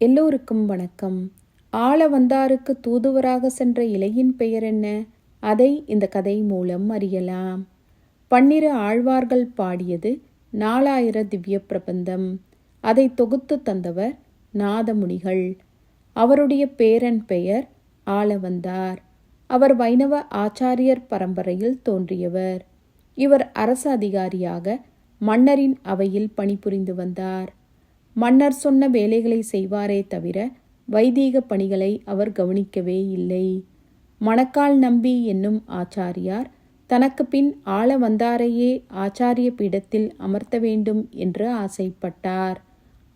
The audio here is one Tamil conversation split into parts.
எல்லோருக்கும் வணக்கம். ஆள வந்தாருக்கு தூதுவராக சென்ற இலையின் பெயர் என்ன? அதை இந்த கதை மூலம் அறியலாம். பன்னிரு ஆழ்வார்கள் பாடியது நாலாயிர திவ்ய பிரபந்தம். அதை தொகுத்து தந்தவர் நாதமுனிகள். அவருடைய பேரன் பெயர் ஆளவந்தார் அவர் வைணவ ஆச்சாரியர் பரம்பரையில் தோன்றியவர். இவர் அரசு அதிகாரியாக மன்னரின் அவையில் பணிபுரிந்து வந்தார். மன்னர் சொன்ன வேலைகளை செய்வாரே தவிர வைதீக பணிகளை அவர் கவனிக்கவே இல்லை. மணக்கால் நம்பி என்னும் ஆச்சாரியார் தனக்கு பின் ஆள வந்தாரையே ஆச்சாரிய பீடத்தில் அமர்த்த வேண்டும் என்று ஆசைப்பட்டார்.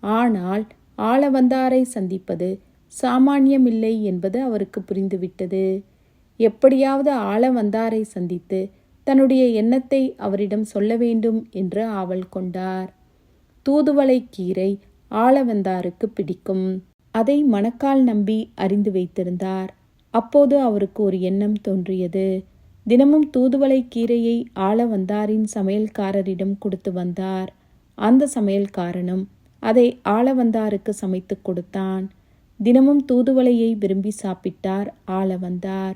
ஆனால் ஆள வந்தாரை சந்திப்பது சாமானியமில்லை என்பது அவருக்கு புரிந்துவிட்டது. எப்படியாவது ஆள வந்தாரை சந்தித்து தன்னுடைய எண்ணத்தை அவரிடம் சொல்ல வேண்டும் என்று ஆவல் கொண்டார். தூதுவளை கீரை ஆளவந்தாருக்கு பிடிக்கும். அதை மணக்கால் நம்பி அறிந்து வைத்திருந்தார். அப்போது அவருக்கு ஒரு எண்ணம் தோன்றியது. தினமும் தூதுவளை கீரையை ஆளவந்தாரின் சமையல்காரரிடம் கொடுத்து வந்தார். அந்த சமையல்காரனும் அதை ஆளவந்தாருக்கு சமைத்து கொடுத்தான். தினமும் தூதுவளையை விரும்பி சாப்பிட்டார் ஆளவந்தார்.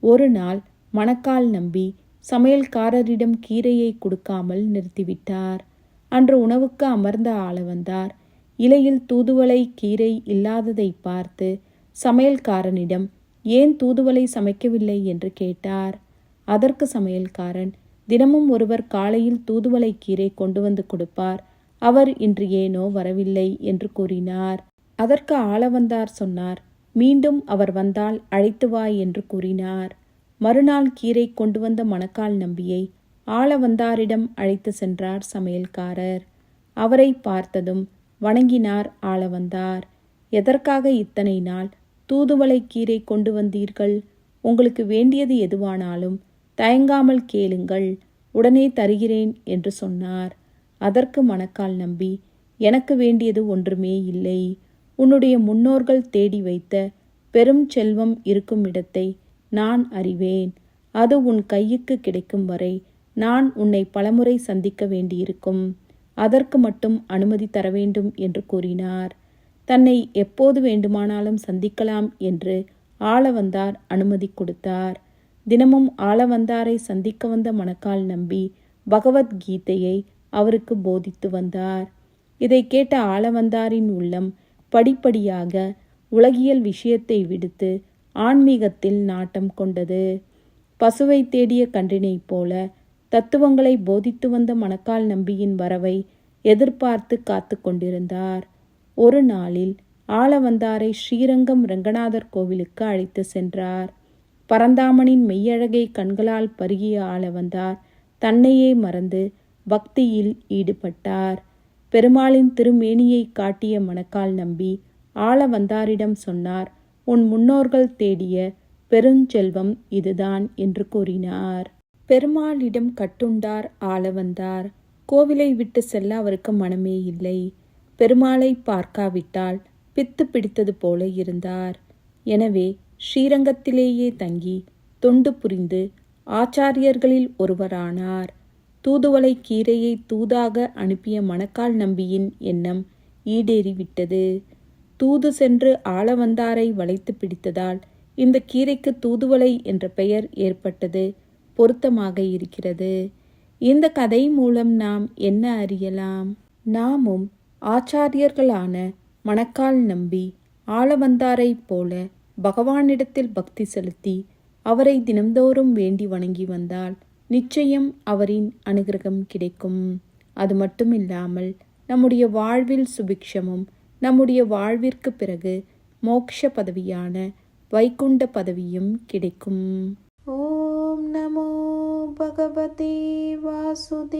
ஒரு நாள் மணக்கால் நம்பி சமையல்காரரிடம் கீரையை கொடுக்காமல் நிறுத்திவிட்டார். அன்று உணவுக்கு அமர்ந்த ஆளவந்தார். இலையில் தூதுவளை கீரை இல்லாததை பார்த்து சமையல்காரனிடம் ஏன் தூதுவளை சமைக்கவில்லை? என்று கேட்டார். அதற்கு சமையல்காரன் தினமும் ஒருவர் காலையில் தூதுவளை கீரை கொண்டு வந்து கொடுப்பார். அவர் இன்று ஏனோ வரவில்லை என்று கூறினார். அதற்கு ஆளவந்தார் சொன்னார் மீண்டும் அவர் வந்தால் அழைத்து வா என்று கூறினார். மறுநாள் கீரை கொண்டு வந்த மணக்கால் நம்பியை ஆளவந்தாரிடம் அழைத்து சென்றார் சமையல்காரர். அவரை பார்த்ததும் வணங்கினார் ஆள வந்தார் எதற்காக இத்தனை நாள் தூதுவளை கீரை கொண்டு வந்தீர்கள்? உங்களுக்கு வேண்டியது எதுவானாலும் தயங்காமல் கேளுங்கள். உடனே தருகிறேன் என்று சொன்னார். அதற்கு மணக்கால் நம்பி எனக்கு வேண்டியது ஒன்றுமே இல்லை. உன்னுடைய முன்னோர்கள் தேடி வைத்த பெரும் செல்வம் இருக்கும் இடத்தை நான் அறிவேன். அது உன் கையுக்கு கிடைக்கும் வரை நான் உன்னை பலமுறை சந்திக்க வேண்டியிருக்கும். அதற்கு மட்டும் அனுமதி தர வேண்டும் என்று கூறினார். தன்னை எப்போது வேண்டுமானாலும் சந்திக்கலாம் என்று ஆளவந்தார் அனுமதி கொடுத்தார். தினமும் ஆளவந்தாரை சந்திக்க வந்த மணக்கால் நம்பி பகவத்கீதையை அவருக்கு போதித்து வந்தார். இதை கேட்ட ஆளவந்தாரின் உள்ளம் படிப்படியாக உலகியல் விஷயத்தை விடுத்து ஆன்மீகத்தில் நாட்டம் கொண்டது. பசுவை தேடிய கன்றினைப் போல தத்துவங்களை போதித்து வந்த மணக்கால் நம்பியின் வரவை எதிர்பார்த்து காத்து கொண்டிருந்தார். ஒரு நாளில் ஆளவந்தாரை ஸ்ரீரங்கம் ரங்கநாதர் கோவிலுக்கு அழைத்து சென்றார். பரந்தாமனின் மெய்யழகை கண்களால் பருகிய ஆளவந்தார் தன்னையே மறந்து பக்தியில் ஈடுபட்டார். பெருமாளின் திருமேனியை காட்டிய மணக்கால் நம்பி ஆளவந்தாரிடம் சொன்னார் உன் முன்னோர்கள் தேடிய பெருஞ்செல்வம் இதுதான் என்று கூறினார். பெருமாளிடம் கட்டுண்டார் ஆளவந்தார் கோவிலை விட்டு செல்ல அவருக்கு மனமே இல்லை. பெருமாளை பார்க்காவிட்டால் பித்து பிடித்தது போல இருந்தார். எனவே ஸ்ரீரங்கத்திலேயே தங்கி தொண்டு புரிந்து ஆச்சாரியர்களில் ஒருவரானார். தூதுவளை கீரையை தூதாக அனுப்பிய மணக்கால் நம்பியின் எண்ணம் ஈடேறிவிட்டது. தூது சென்று ஆளவந்தாரை வளைத்து பிடித்ததால் இந்த கீரைக்கு தூதுவளை என்ற பெயர் ஏற்பட்டது. பொருத்தமாக இருக்கிறது. இந்த கதை மூலம் நாம் என்ன அறியலாம்? நாமும் ஆச்சாரியர்களான மணக்கால் நம்பி ஆளவந்தாரைப் போல பகவானிடத்தில் பக்தி செலுத்தி அவரை தினம்தோறும் வேண்டி வணங்கி வந்தால் நிச்சயம் அவரின் அனுகிரகம் கிடைக்கும். அது மட்டுமில்லாமல் நம்முடைய வாழ்வில் சுபிக்ஷமும் நம்முடைய வாழ்விற்கு பிறகு மோக்ஷ பதவியான வைகுண்ட பதவியும் கிடைக்கும். ஓ नमो भगवते वासुदेवाय।